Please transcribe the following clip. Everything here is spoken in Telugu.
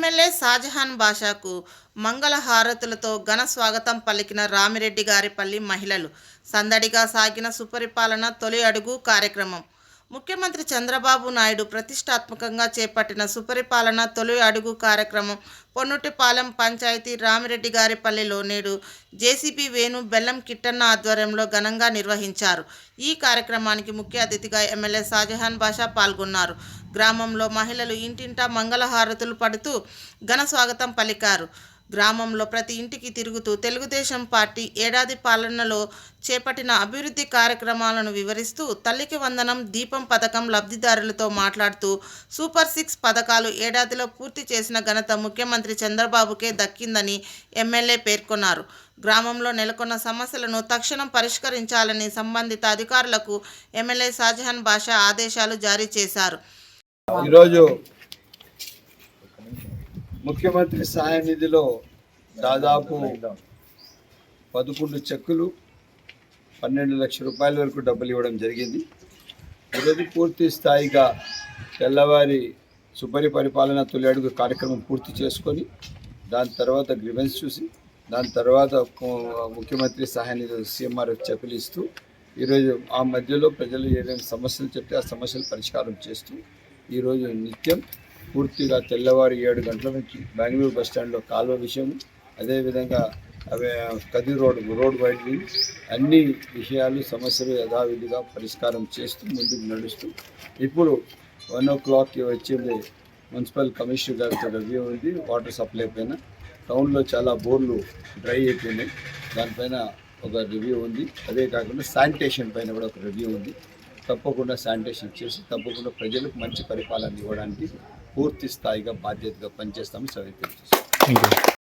ఎమ్మెల్యే షాజహాన్ బాషాకు మంగళ హారతులతో ఘన స్వాగతం పలికిన రామిరెడ్డి గారిపల్లి మహిళలు. సందడిగా సాగిన సుపరిపాలన తొలి అడుగు కార్యక్రమం. ముఖ్యమంత్రి చంద్రబాబు నాయుడు ప్రతిష్టాత్మకంగా చేపట్టిన సుపరిపాలన తొలి అడుగు కార్యక్రమం పొన్నుటిపాలెం పంచాయతీ రామిరెడ్డి గారిపల్లిలో నేడు జేసీపీ వేణు బెల్లం కిట్టన్న ఆధ్వర్యంలో ఘనంగా నిర్వహించారు. ఈ కార్యక్రమానికి ముఖ్య అతిథిగా ఎమ్మెల్యే షాజహాన్ బాషా పాల్గొన్నారు. గ్రామంలో మహిళలు ఇంటింటా మంగళహారతులు పడుతూ ఘన స్వాగతం పలికారు. గ్రామంలో ప్రతి ఇంటికి తిరుగుతూ తెలుగుదేశం పార్టీ ఏడాది పాలనలో చేపట్టిన అభివృద్ధి కార్యక్రమాలను వివరిస్తూ తల్లికి వందనం దీపం పథకం లబ్ధిదారులతో మాట్లాడుతూ సూపర్ సిక్స్ పథకాలు ఏడాదిలో పూర్తి చేసిన ఘనత ముఖ్యమంత్రి చంద్రబాబుకే దక్కిందని ఎమ్మెల్యే పేర్కొన్నారు. గ్రామంలో నెలకొన్న సమస్యలను తక్షణం పరిష్కరించాలని సంబంధిత అధికారులకు ఎమ్మెల్యే షాజహాన్ బాషా ఆదేశాలు జారీ చేశారు. ఈరోజు ముఖ్యమంత్రి సహాయ నిధిలో దాదాపు పదకొండు చెక్కులు పన్నెండు లక్షల రూపాయల వరకు డబ్బులు ఇవ్వడం జరిగింది. ఈరోజు పూర్తి స్థాయిగా తెల్లవారి సుపరి పరిపాలన తొలి అడుగు కార్యక్రమం పూర్తి చేసుకొని దాని తర్వాత గ్రివెన్స్ చూసి దాని తర్వాత ముఖ్యమంత్రి సహాయ నిధి సీఎంఆర్ చెప్పులు ఇస్తూ ఈరోజు ఆ మధ్యలో ప్రజలు ఏదైనా సమస్యలు చెప్తే ఆ సమస్యలు పరిష్కారం చేస్తూ ఈరోజు నిత్యం పూర్తిగా తెల్లవారు ఏడు గంటల నుంచి బెంగళూరు బస్ స్టాండ్లో కాలువ విషయం అదేవిధంగా అవే కది రోడ్ రోడ్ వైడ్నింగ్ అన్ని విషయాలు సమస్యలు యథావిధిగా పరిష్కారం చేస్తూ ముందుకు నడుస్తూ ఇప్పుడు వన్ ఓ క్లాక్కి వచ్చింది మున్సిపల్ కమిషనర్ గారితో రివ్యూ ఉంది వాటర్ సప్లై పైన. టౌన్లో చాలా బోర్లు డ్రై అయిపోయినాయి దానిపైన ఒక రివ్యూ ఉంది. అదే కాకుండా శానిటేషన్ పైన కూడా ఒక రివ్యూ ఉంది. తప్పకుండా శానిటేషన్ చేసి తప్పకుండా ప్రజలకు మంచి పరిపాలన ఇవ్వడానికి పూర్తి స్థాయిగా బాధ్యతగా పనిచేస్తామని సవితం థ్యాంక్ యూ